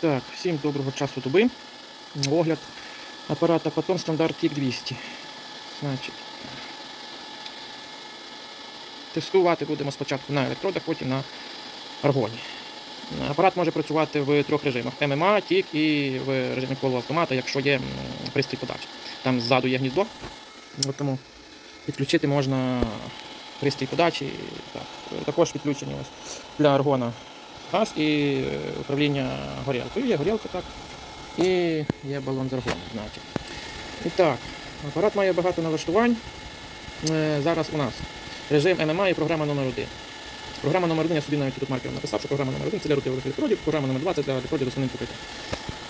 Так, всім доброго часу доби. Огляд апарата Patton стандарт TIC 200. Значить, тестувати будемо спочатку на електродах, потім на аргоні. Апарат може працювати в трьох режимах: ММА, TIC і в режимі полуавтомата, якщо є пристрій подачі. Там ззаду є гніздо, тому підключити можна пристрій подачі. Так. Також підключені ось для аргона газ і е, управління горілкою. Є горілка, так. І є балон з аргоном, значить. І так, апарат має багато налаштувань. Е, Зараз у нас режим ММА і програма номер 1 Програма номер 1 я собі навіть тут маркером написав, що програма номер 1 це для рутилових електродів, програма номер 2 це для електродів з основним покриттям.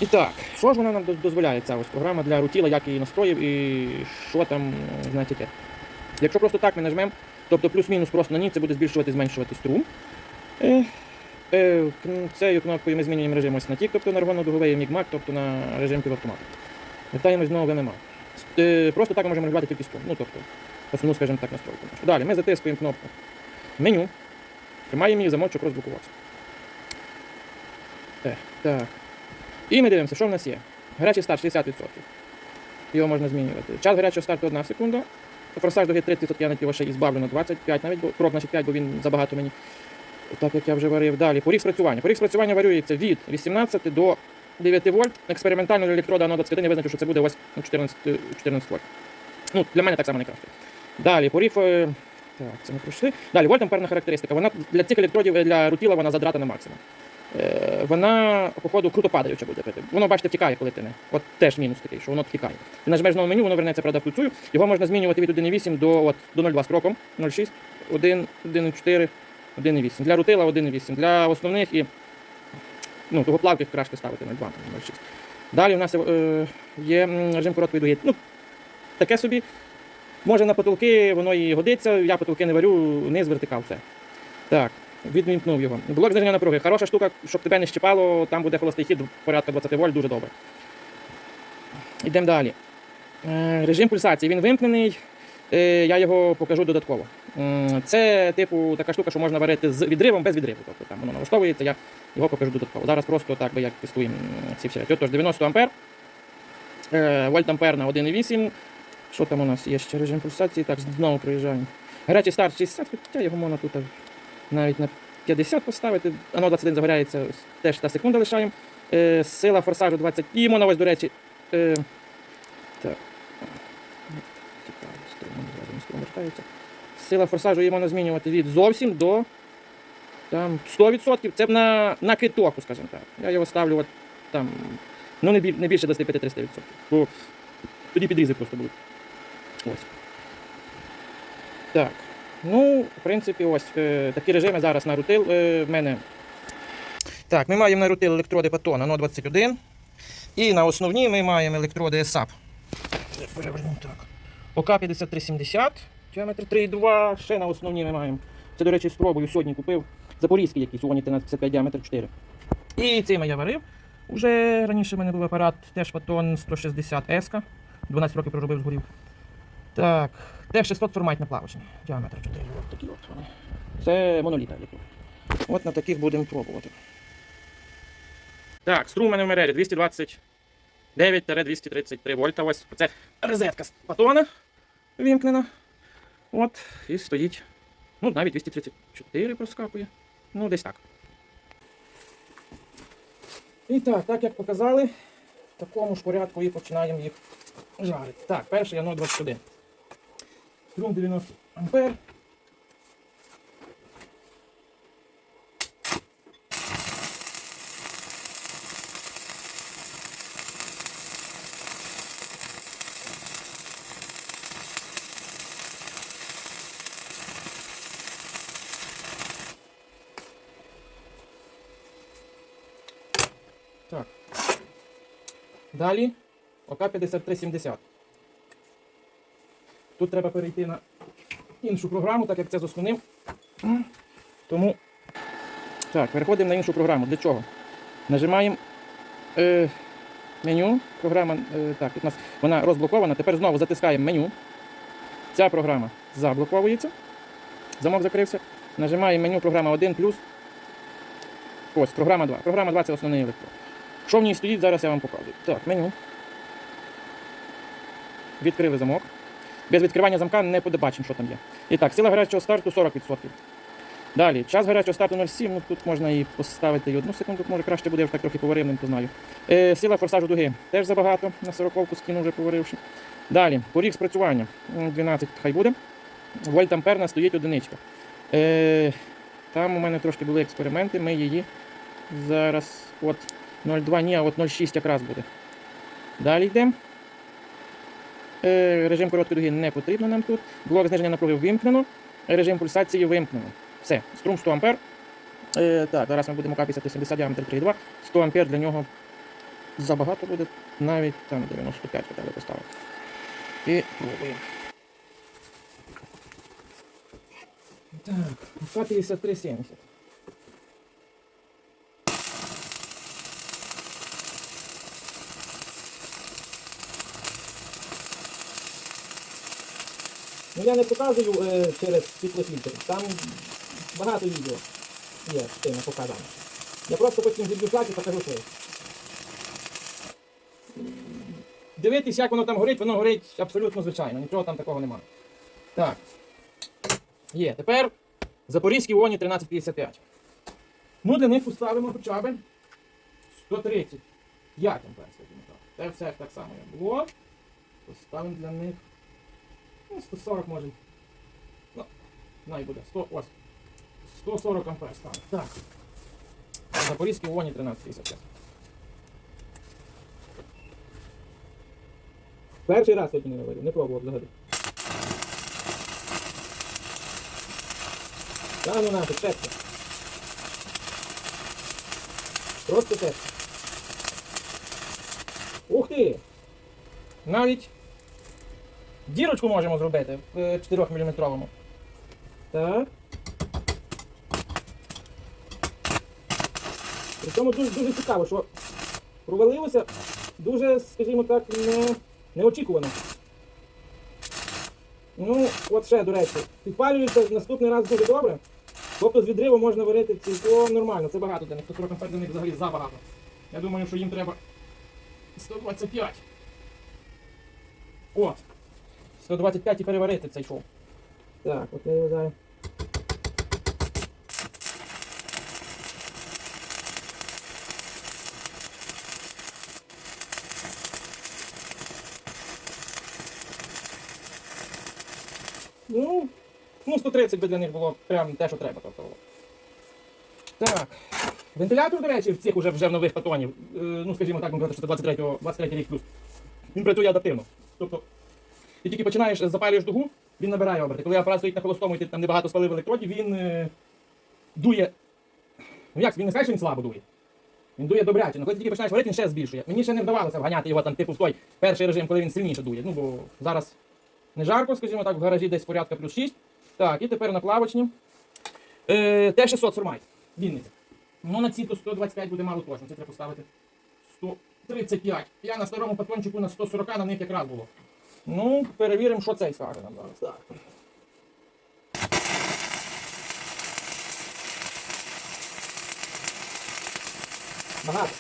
І так, що ж вона нам дозволяє, ця ось програма для рутіла, як її настроїв і що там, знаєте, яке. Якщо просто так ми нажмемо, тобто плюс-мінус просто на ній, це буде збільшувати, зменшувати струм. Цією кнопкою ми змінюємо режим ось на тік, тобто на аргонно-дуговий мігмак, тобто на режим півавтомата. Вертаємось знову в ММА. Е, Просто так ми можемо регулювати тільки струм. Ну, тобто, основну, скажімо так, настройку. Далі ми затискуємо кнопку меню, тримаємо її, замочок розблокувався. Е, так. І ми дивимося, що в нас є. Гарячий старт 60%. Його можна змінювати. Час гарячого старту 1 секунда. Форсаж до 30%, я його ще і збавлю на 25 навіть, бо крок значить 5, бо він забагато мені. Так як я вже варив далі. Поріг спрацювання. Поріг спрацювання варюється від 18 до 9 вольт. Експериментально для електрода 21 я визначу, що це буде ось ну, 14, е, 14 вольт. Ну, для мене так само найкраще. Далі, поріг. е, Так, це ми пройшли. Далі, вольтамперна характеристика. Вона для цих електродів е, для рутіла вона задрата на максимум. Е, Вона, походу, круто падаюча буде пити. Воно, бачите, втікає, коли ти не. От теж мінус такий, що воно втікає. Ти нажмеш знову меню, воно вернеться, правда, вкруцюю. Його можна змінювати від 1,8 до, от, до 0,2 з кроком. 0,6, 1, 1,4, 1,8. Для рутила 1,8. Для основних і ну, тугоплавких краще ставити 0,2, 0,6. Далі у нас е, є режим короткої дуги. Ну, таке собі. Може на потолки, воно і годиться, я потолки не варю, низ вертикал, все. Так, відвімкнув його. Блок зниження напруги. Хороша штука, щоб тебе не щипало, там буде холостий хід порядка 20 вольт, дуже добре. Йдемо далі. Е, режим пульсації. Він вимкнений. Е, я його покажу додатково. Це, типу, така штука, що можна варити з відривом без відриву. Тобто там воно налаштовується, я його покажу додатково. Зараз просто так би як тестуємо ці всі речі. Отож, 90 ампер. Е, Вольт ампер на 1,8. Що там у нас є ще режим пульсації? Так, знову проїжджаємо. Гарячий старт 60, хоча його можна тут навіть на 50 поставити. Ано 21 загоряється, теж та секунда лишаємо. Е, сила форсажу 20. І можна ось, до речі. Е, так. Тікає, струм, зразу на струм вертається. Сила форсажу її можна змінювати від зовсім до там, 100%. Це на, на китоку, скажімо так. Я його ставлю от, там, ну, не, біль- не більше 25-30%. Бо тоді підрізи просто будуть. Ось. Так. Ну, в принципі, ось е, такі режими зараз на рутил е, в мене. Так, ми маємо на рутил електроди Patton ано 21 І на основні ми маємо електроди. Перевернемо так. ОК 5370, діаметр 3,2. Ще на основні ми маємо. Це, до речі, спробую сьогодні купив. Запорізький якийсь, Уоні 1355 діаметр 4. І цими я варив. Уже раніше в мене був апарат теж Patton 160 S. 12 років проробив згорів. Так, теж 600 форматні плавочні. Діаметр 4. От такі от вони. Це моноліта. От на таких будемо пробувати. Так, струм у мене в мережі 229-233 вольта. Ось це розетка з патона вімкнена. От, і стоїть. Ну, навіть 234 проскакує. Ну, десь так. І так, так як показали, в такому ж порядку і починаємо їх жарити. Так, перший я 21. Струм 90 ампер. Так. Далі ОК 5370. Тут треба перейти на іншу програму, так як це з. Тому так, переходимо на іншу програму. Для чого? Нажимаємо е, меню. Програма е, так, тут у нас вона розблокована. Тепер знову затискаємо меню. Ця програма заблоковується. Замок закрився. Нажимаємо меню програма 1 плюс. Ось, програма 2. Програма 2 це основний електрод. Що в ній стоїть, зараз я вам показую. Так, меню. Відкрили замок. Без відкривання замка не побачимо, що там є. І так, сила гарячого старту 40%. Далі, час гарячого старту 0,7, ну тут можна і поставити і одну секунду, може краще буде, я вже так трохи поварив, не знаю. Е, сила форсажу дуги теж забагато, на 40-ку скину вже поваривши. Далі, поріг спрацювання М, 12 хай буде. Вольт амперна стоїть одиничка. Е, там у мене трошки були експерименти, ми її зараз от 0,2, ні, а от 0,6 якраз буде. Далі йдемо. Е, режим короткої дуги не потрібно нам тут. Блок зниження напруги вимкнено. Режим пульсації вимкнено. Все, струм 100 ампер. Е, так, зараз ми будемо капати 70 діаметр 3,2. 100 ампер для нього забагато буде, навіть там 95 хоча б поставити. І пробуємо. Так, К-5370. Я не показую е, через світлофільтр. Там багато відео є з тими показами. Я просто потім зіб'ю флаг і покажу що. Дивитись, як воно там горить, воно горить абсолютно звичайно, нічого там такого немає. Так. Є. Тепер Запорізький ОНІ 1355. Ну, для них поставимо хоча б 135 ампер, скажімо так. Це все так само як було. Поставимо для них. Ну, 140 може. Ну, най буде. 100, ось. 140 ампер стане. Так. Запорізький ОНІ 1355. Перший раз сьогодні не говорив, не пробував взагалі. Та ну нафиг, тесто. Просто тест. Ух ти! Навіть дірочку можемо зробити в 4 мм. Так. Причому дуже, дуже цікаво, що провалилося дуже, скажімо так, не, неочікувано. Ну, от ще, до речі, підпалюється наступний раз дуже добре. Тобто з відриву можна варити цілком нормально. Це багато для них. 140 ампер для них взагалі забагато. Я думаю, що їм треба 125. От. 125 і переварити цей шов. Так, от я його зараз. Ну, ну 130 би для них було прям те, що треба. Тобто. Так. Вентилятор, до речі, в цих уже вже в нових патонів, е, ну скажімо так, що 23, 23 рік плюс. Він працює адаптивно. Тобто, ти тільки починаєш, запалюєш дугу, він набирає оберти. Коли апарат стоїть на холостому і ти там небагато спалив електродів, він е, дує. Ну як, він не скаже, що він слабо дує. Він дує добряче, але коли ти тільки починаєш варити, він ще збільшує. Мені ще не вдавалося вганяти його там, типу, в той перший режим, коли він сильніше дує. Ну, бо зараз не жарко, скажімо так, в гаражі десь порядка плюс 6. Так, і тепер на плавочні. Е, Т-600 Сурмайт. Вінниця. Ну на ці то 125 буде мало точно. Це треба поставити 135. Я на старому патрончику на 140 на них якраз було. Ну, перевіримо, що цей скаже нам зараз. Так. Багато.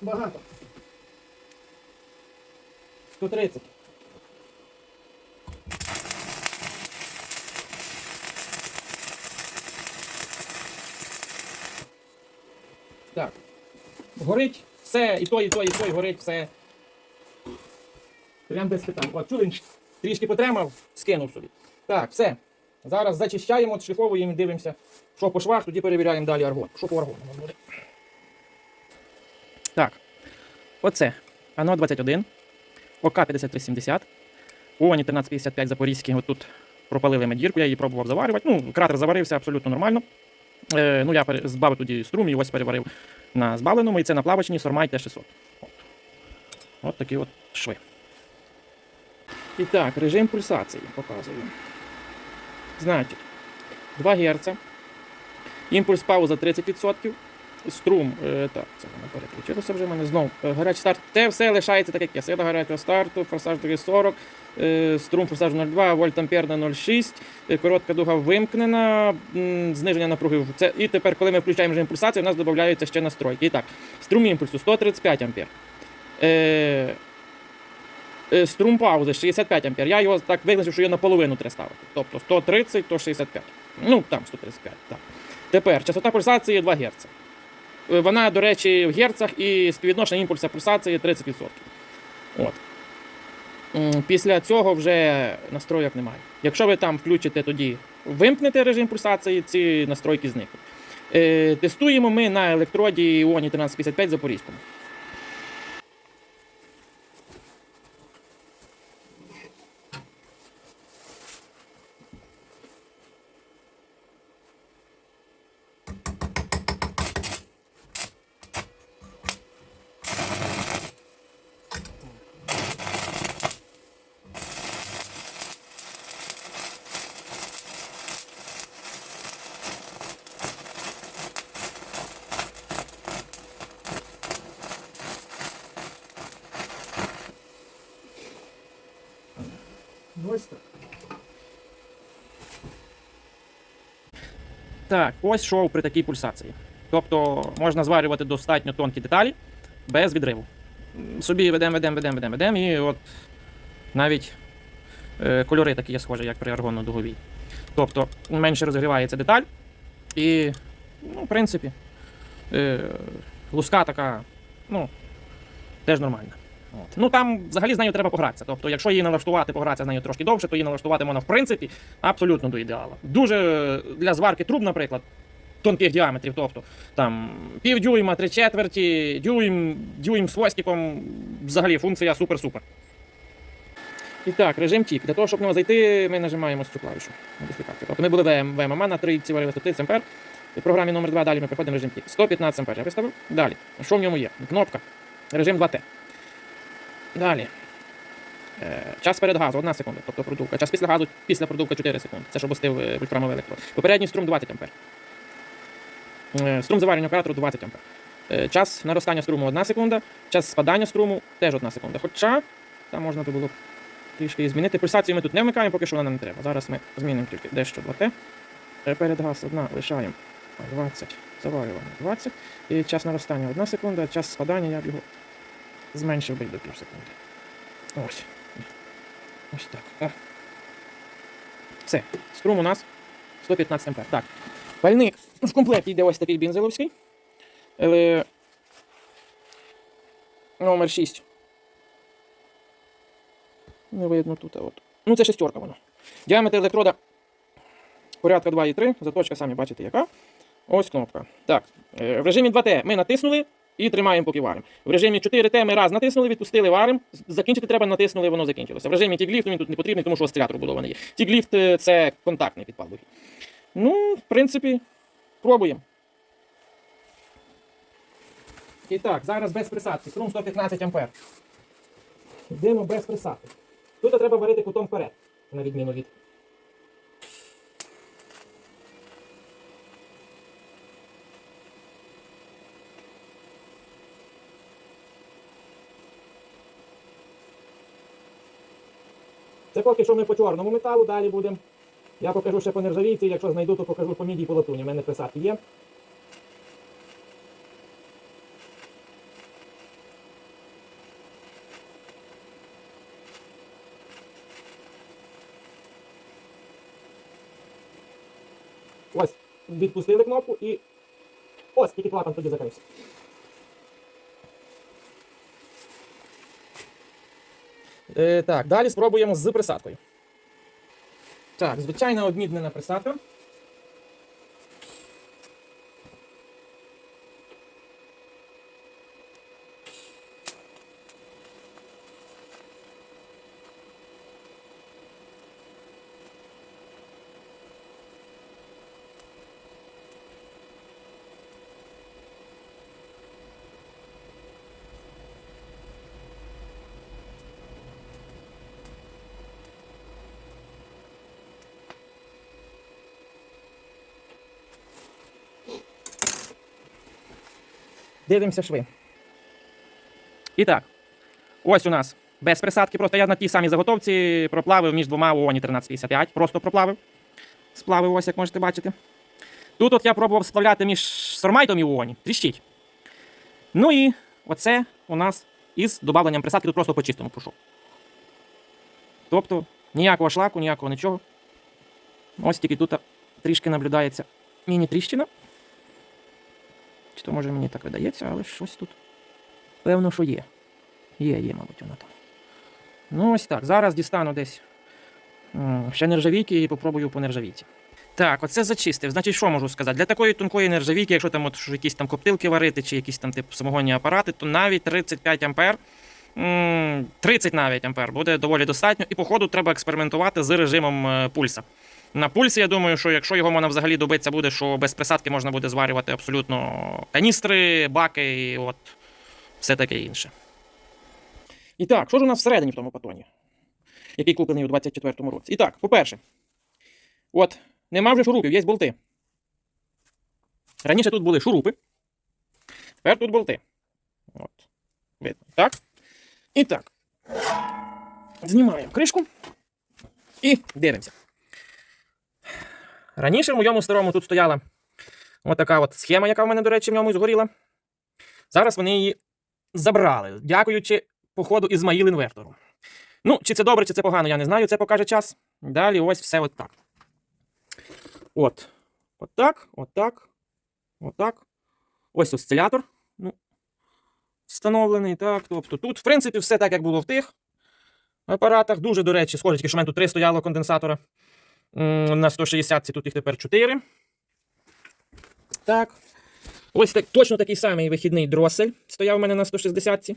Багато. 130. Так. Горить все, і той, і той, і той горить все. Прям без питань. От, чули, трішки потримав, скинув собі. Так, все. Зараз зачищаємо, шліфовуємо дивимося, що по швах, тоді перевіряємо далі аргон. Що по аргону нас буде. Так. Оце. Ано 21. ОК 5370. ОНІ 1355 Запорізький. Отут пропалили ми дірку, я її пробував заварювати. Ну, кратер заварився абсолютно нормально. Е, ну, я збавив тоді струм і ось переварив на збавленому, і це на плавочній Сормай Т600. От. От такі от шви. І так, режим пульсації показую. Значить, 2 Гц. Імпульс пауза 30%. Струм, е, так, це воно переключилося вже в мене знову. Е, гарячий старт. Те все лишається так, як є. Сила гарячого старту, форсаж 40, е, струм форсажу 0,2, вольт ампер на 0,6, е, коротка дуга вимкнена, зниження напруги. Це, і тепер, коли ми включаємо режим пульсації, у нас додаються ще настройки. І так, струм імпульсу 135 ампер. Е, струм паузи 65 ампер. Я його так визначив, що його наполовину треба ставити. Тобто 130, то 65. Ну, там 135. Так. Тепер частота пульсації 2 Гц. Е, Вона, до речі, в герцах і співвідношення імпульса пульсації 30%. От. Після цього вже настройок немає. Якщо ви там включите тоді, вимкнете режим пульсації, ці настройки зникнуть. Е, тестуємо ми на електроді Іоні 1355 Запорізькому. Ось так. Так, ось шоу при такій пульсації. Тобто можна зварювати достатньо тонкі деталі без відриву. Собі ведемо, ведемо, ведемо, ведемо, ведемо, і от навіть е, кольори такі є схожі, як при аргонно-дуговій. Тобто менше розігрівається деталь, і, ну, в принципі, е, луска така, ну, теж нормальна. От. Ну там взагалі з нею треба погратися. Тобто, якщо її налаштувати, погратися з нею трошки довше, то її налаштувати можна в принципі абсолютно до ідеала. Дуже е, для зварки труб, наприклад, тонких діаметрів, тобто там пів дюйма, три четверті, дюйм, дюйм з хвостиком, взагалі функція супер-супер. І так, режим тік. Для того, щоб в нього зайти, ми нажимаємо цю клавішу. Тобто ми були в ВММ на 3 130 ампер. В програмі номер 2 далі ми переходимо в режим тік. 115 ампер я виставив. Далі. Що в ньому є? Кнопка. Режим 2Т. Далі. Е, час перед газу 1 секунда, тобто продувка. Час після газу після продувка 4 секунди. Це щоб остив е, вольфрамовий електрод. Попередній струм 20 ампер. Е, Струм заварення оператору 20 ампер. Е, Час наростання струму 1 секунда, час спадання струму теж 1 секунда. Хоча там можна було трішки змінити. Пульсацію ми тут не вмикаємо, поки що вона нам не треба. Зараз ми змінимо тільки дещо 2Т. Е, Перед газ 1 лишаємо 20, заварювання 20. І час наростання 1 секунда, час спадання я його зменшив би до пів секунди. Ось. Ось так. О. Все. Струм у нас 115 ампер. Так. Пальник в комплекті йде ось такий бензиловський. Е, Номер 6. Не видно тут. а От. Ну, це шестерка воно. Діаметр електрода порядка 2,3. Заточка, самі бачите, яка. Ось кнопка. Так. е, В режимі 2Т ми натиснули і тримаємо, поки варимо. В режимі 4Т ми раз натиснули, відпустили, варимо. Закінчити треба, натиснули, воно закінчилося. В режимі тігліфт він тут не потрібний, тому що осцилятор будований є. Тігліфт е, це контактний підпал духи. Ну, в принципі, пробуємо. І так, зараз без присадки. Струм 115 ампер. Йдемо без присадки. Тут треба варити кутом вперед, на відміну від. Це поки що ми по чорному металу, далі будемо. Я покажу ще по нержавійці, якщо знайду, то покажу по міді і по латуні. У мене присадки є. Ось, відпустили кнопку і. Ось, тільки клапан тоді закрився. Е, так, далі спробуємо з присадкою. Так, звичайна обміднена присадка. Дивимося шви. І так, ось у нас без присадки. Просто я на тій самій заготовці проплавив між двома ООНі 1355. Просто проплавив. Сплавив, ось як можете бачити. Тут от я пробував сплавляти між сормайтом і ООНі. Тріщить. Ну і оце у нас із додавленням присадки тут просто по чистому пішов. Тобто ніякого шлаку, ніякого нічого. Ось тільки тут трішки наблюдається міні-тріщина. Чи то може мені так видається, але щось тут. Певно, що є. Є, є, мабуть, вона там. Ну, ось так. Зараз дістану десь ще нержавійки і попробую по нержавійці. Так, оце зачистив. Значить, що можу сказати? Для такої тонкої нержавійки, якщо там от якісь там коптилки варити, чи якісь там типу самогонні апарати, то навіть 35 ампер, 30 навіть ампер буде доволі достатньо. І по ходу треба експериментувати з режимом е, пульса. На пульсі, я думаю, що якщо його можна взагалі добитися буде, що без присадки можна буде зварювати абсолютно каністри, баки і от все таке інше. І так, що ж у нас всередині в тому патоні, який куплений у 24-му році? І так, по-перше, от, нема вже шурупів, є болти. Раніше тут були шурупи. Тепер тут болти. От. Видно. Так? І так. Знімаємо кришку і дивимося. Раніше в моєму старому тут стояла отака от схема, яка в мене, до речі, в ньому згоріла. Зараз вони її забрали, дякуючи походу Ізмаїл інвертору. Ну, чи це добре, чи це погано, я не знаю, це покаже час. Далі ось все от так. От. От так, от так. Ось осцилятор. Ну, встановлений. Так, тобто тут, в принципі, все так, як було в тих апаратах. Дуже, до речі, схоже, що в мене тут три стояло конденсатора. На 160 тут їх тепер 4. Так. Ось так, точно такий самий вихідний дросель стояв у мене на 160.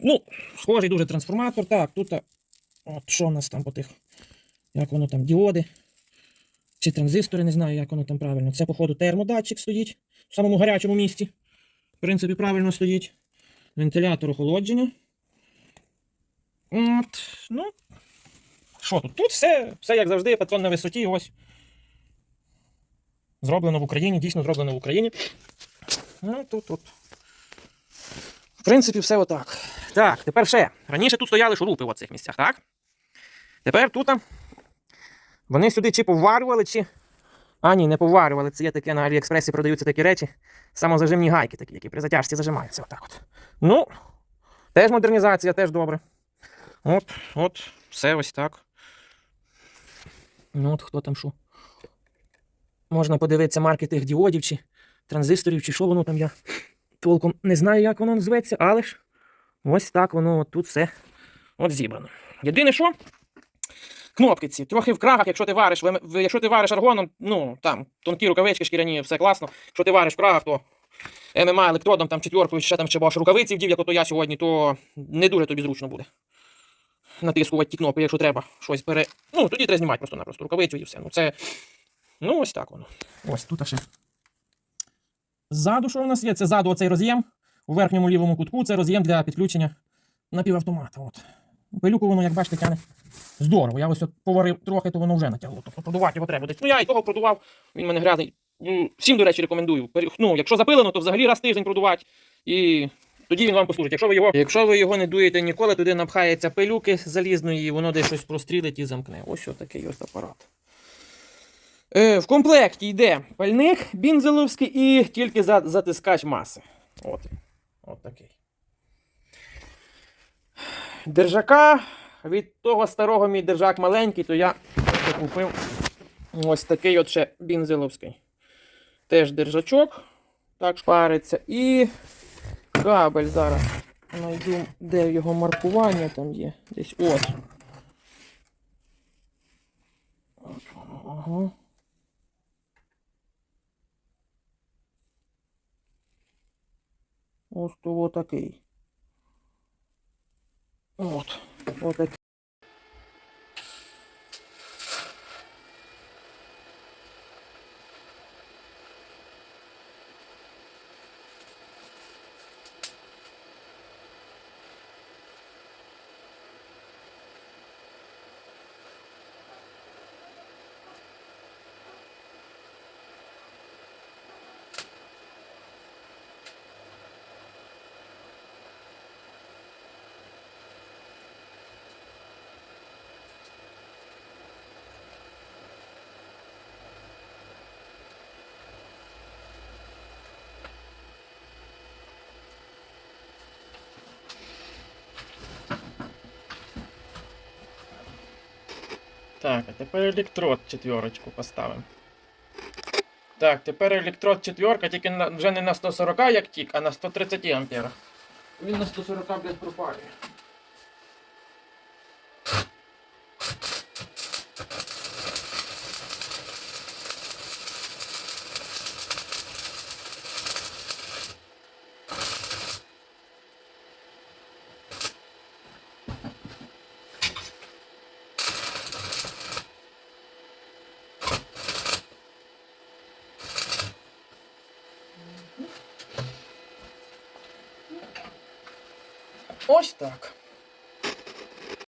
Ну, схожий дуже трансформатор. Так, тут. От що у нас там по тих. Як воно там, діоди. Чи транзистори, не знаю, як воно там правильно. Це, походу, термодатчик стоїть в самому гарячому місці. В принципі, правильно стоїть. Вентилятор охолодження. От, ну. Що тут? Тут все, все як завжди, патрон на висоті. Ось. Зроблено в Україні, дійсно зроблено в Україні. Ну, тут, тут. В принципі, все отак. Так, тепер ще. Раніше тут стояли шурупи в цих місцях, так? Тепер тут вони сюди чи поварювали, чи. А, ні, не поварювали. Це є таке на Аліекспресі продаються такі речі. Самозажимні гайки, такі, які при затяжці зажимаються. Отак от. Ну, теж модернізація, теж добре. От, от, все ось так. Ну, от хто там що. Можна подивитися марки тих діодів чи транзисторів, чи що воно там я толком не знаю, як воно називається, але ж ось так воно от тут все от зібрано. Єдине що, кнопки ці, трохи в крагах, якщо ти вариш, якщо ти вариш аргоном, ну там тонкі рукавички, шкіряні, все класно. Якщо ти вариш в крагах, то ММА електродом, там четверкою, ще там ще бачу рукавиці вдів, як ото я сьогодні, то не дуже тобі зручно буде. Натискувати ті кнопки, якщо треба щось пере. Ну, тоді треба знімати просто-напросто рукавицю і все. Ну, це. Ну, ось так воно. Ось тут ще. Ззаду, що у нас є? Це ззаду оцей роз'єм. У верхньому лівому кутку це роз'єм для підключення напівавтомата. От. Пилюку воно, як бачите, тяне здорово. Я ось поварив трохи, то воно вже натягло. Тобто продувати його треба. Ну я і того продував, він мене грязний. Ну, Всім, до речі, рекомендую. Ну, якщо запилено, то взагалі раз тиждень продувати. І тоді він вам послужить. Якщо ви його, якщо ви його не дуєте ніколи, туди напхається пилюки залізної, і воно десь щось прострілить і замкне. Ось отакий ось апарат. Е, в комплекті йде пальник бінзеловський і тільки затискач маси. От. От такий. Держака. Від того старого мій держак маленький, то я купив ось такий от ще бінзеловський. Теж держачок. Так шпариться. І кабель зараз. Найду, де його маркування там є. Десь от. Ага. Ось то отакий. От. Отакий. Так, а тепер електрод четверочку поставимо. Так, тепер електрод четверка, тільки на, вже не на 140, як тік, а на 130 амперах. Він на 140, блядь, пропалює. Ось так.